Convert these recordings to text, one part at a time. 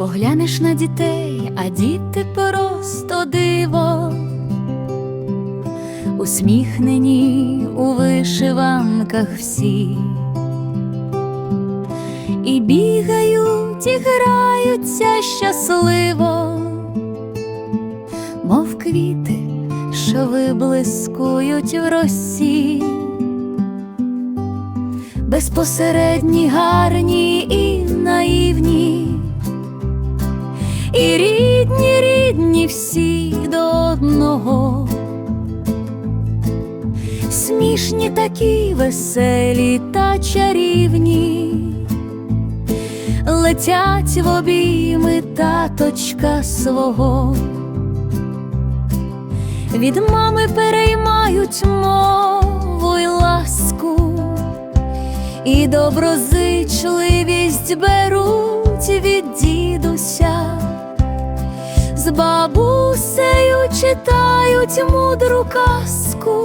Поглянеш на дітей, а діти просто диво, усміхнені у вишиванках всі, і бігають, і граються щасливо, мов квіти, що виблискують в росі. Безпосередні, гарні і рідні, рідні всі до одного, смішні такі веселі та чарівні, летять в обійми таточка свого, від мами переймають мову й ласку. І доброзичливість беруть від дідуся, бабусею читають мудру казку,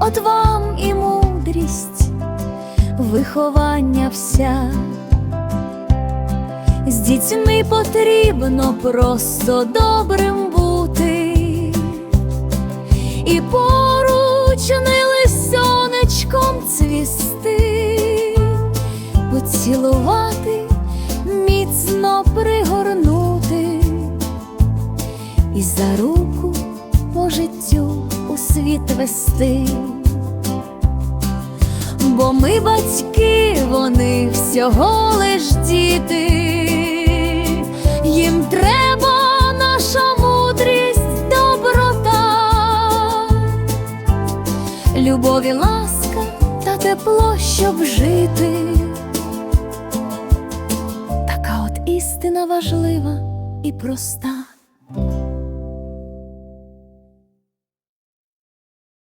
от вам і мудрість, виховання вся. З дітьми потрібно просто добрим бути, і поруч не лисонечком цвісти, поцілувати, міцно пригорнути за руку по життю у світ вести. Бо ми батьки, вони всього лиш діти, їм треба наша мудрість, доброта, любові, ласка та тепло, щоб жити. Така от істина важлива і проста.